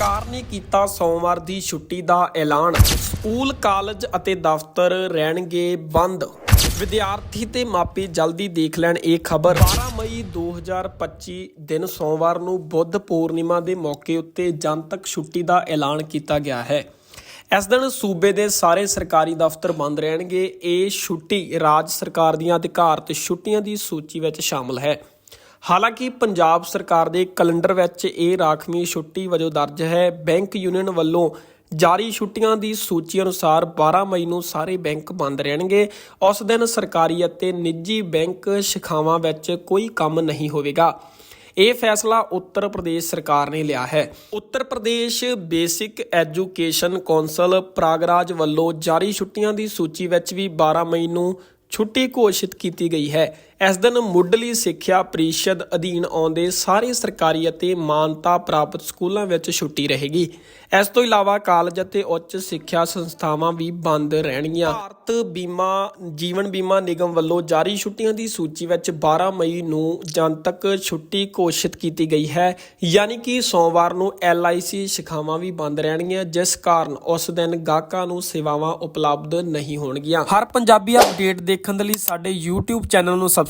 ਸਰਕਾਰ ਨੇ ਕੀਤਾ ਸੋਮਵਾਰ ਦੀ ਛੁੱਟੀ ਦਾ ਐਲਾਨ। ਸਕੂਲ, ਕਾਲਜ ਅਤੇ ਦਫ਼ਤਰ ਰਹਿਣਗੇ ਬੰਦ। ਵਿਦਿਆਰਥੀ ਤੇ ਮਾਪੇ ਜਲਦੀ ਦੇਖ ਲੈਣ ਇਹ ਖਬਰ। 12 ਮਈ 2025 ਦਿਨ ਸੋਮਵਾਰ ਨੂੰ ਬੁੱਧ ਪੂਰਨਿਮਾ ਦੇ ਮੌਕੇ ਉੱਤੇ ਜਨਤਕ ਛੁੱਟੀ ਦਾ ਐਲਾਨ ਕੀਤਾ ਗਿਆ ਹੈ। ਇਸ ਦਿਨ ਸੂਬੇ ਦੇ ਸਾਰੇ ਸਰਕਾਰੀ ਦਫ਼ਤਰ ਬੰਦ ਰਹਿਣਗੇ। ਇਹ ਛੁੱਟੀ ਰਾਜ ਸਰਕਾਰ ਦੀਆਂ ਅਧਿਕਾਰਤ ਛੁੱਟੀਆਂ ਦੀ ਸੂਚੀ ਵਿੱਚ ਸ਼ਾਮਲ ਹੈ। ਹਾਲਾਂਕਿ ਪੰਜਾਬ ਸਰਕਾਰ ਦੇ ਕੈਲੰਡਰ ਵਿੱਚ ਇਹ ਰਾਖਵੀਂ ਛੁੱਟੀ ਵਜੋਂ ਦਰਜ ਹੈ। ਬੈਂਕ ਯੂਨੀਅਨ ਵੱਲੋਂ ਜਾਰੀ ਛੁੱਟੀਆਂ ਦੀ ਸੂਚੀ ਅਨੁਸਾਰ 12 ਮਈ ਨੂੰ ਸਾਰੇ ਬੈਂਕ ਬੰਦ ਰਹਿਣਗੇ। ਉਸ ਦਿਨ ਸਰਕਾਰੀ ਅਤੇ ਨਿੱਜੀ ਬੈਂਕ ਸ਼ਾਖਾਵਾਂ ਵਿੱਚ ਕੋਈ ਕੰਮ ਨਹੀਂ ਹੋਵੇਗਾ। ਇਹ ਫੈਸਲਾ ਉੱਤਰ ਪ੍ਰਦੇਸ਼ ਸਰਕਾਰ ਨੇ ਲਿਆ ਹੈ। Uttar Pradesh basic education council Prayagraj ਵੱਲੋਂ ਜਾਰੀ ਛੁੱਟੀਆਂ ਦੀ ਸੂਚੀ ਵਿੱਚ ਵੀ 12 ਮਈ ਨੂੰ ਛੁੱਟੀ ਘੋਸ਼ਿਤ ਕੀਤੀ ਗਈ ਹੈ। ਇਸ ਦਿਨ ਮੁੱਢਲੀ ਸਿੱਖਿਆ ਪ੍ਰੀਸ਼ਦ ਅਧੀਨ ਆਉਂਦੇ ਸਾਰੇ ਸਰਕਾਰੀ ਅਤੇ ਮਾਨਤਾ ਪ੍ਰਾਪਤ ਸਕੂਲਾਂ ਵਿੱਚ ਛੁੱਟੀ ਰਹੇਗੀ। ਇਸ ਤੋਂ ਇਲਾਵਾ ਕਾਲਜ ਅਤੇ ਉੱਚ ਸਿੱਖਿਆ ਸੰਸਥਾਵਾਂ ਵੀ ਬੰਦ ਰਹਿਣਗੀਆਂ। ਭਾਰਤ ਬੀਮਾ, ਜੀਵਨ ਬੀਮਾ ਨਿਗਮ ਵੱਲੋਂ ਜਾਰੀ ਛੁੱਟੀਆਂ ਦੀ ਸੂਚੀ ਵਿੱਚ 12 ਮਈ ਨੂੰ ਜਨਤਕ ਛੁੱਟੀ ਘੋਸ਼ਿਤ ਕੀਤੀ ਗਈ ਹੈ। ਯਾਨੀ ਕਿ ਸੋਮਵਾਰ ਨੂੰ LIC ਸ਼ਾਖਾਵਾਂ ਵੀ ਬੰਦ ਰਹਿਣਗੀਆਂ, ਜਿਸ ਕਾਰਨ ਉਸ ਦਿਨ ਗਾਹਕਾਂ ਨੂੰ ਸੇਵਾਵਾਂ ਉਪਲਬਧ ਨਹੀਂ ਹੋਣਗੀਆਂ। ਹਰ ਪੰਜਾਬੀ ਅਪਡੇਟ ਦੇਖਣ ਦੇ ਲਈ ਸਾਡੇ YouTube ਚੈਨਲ ਨੂੰ ਸਬਸਕ੍ਰਾਈਬ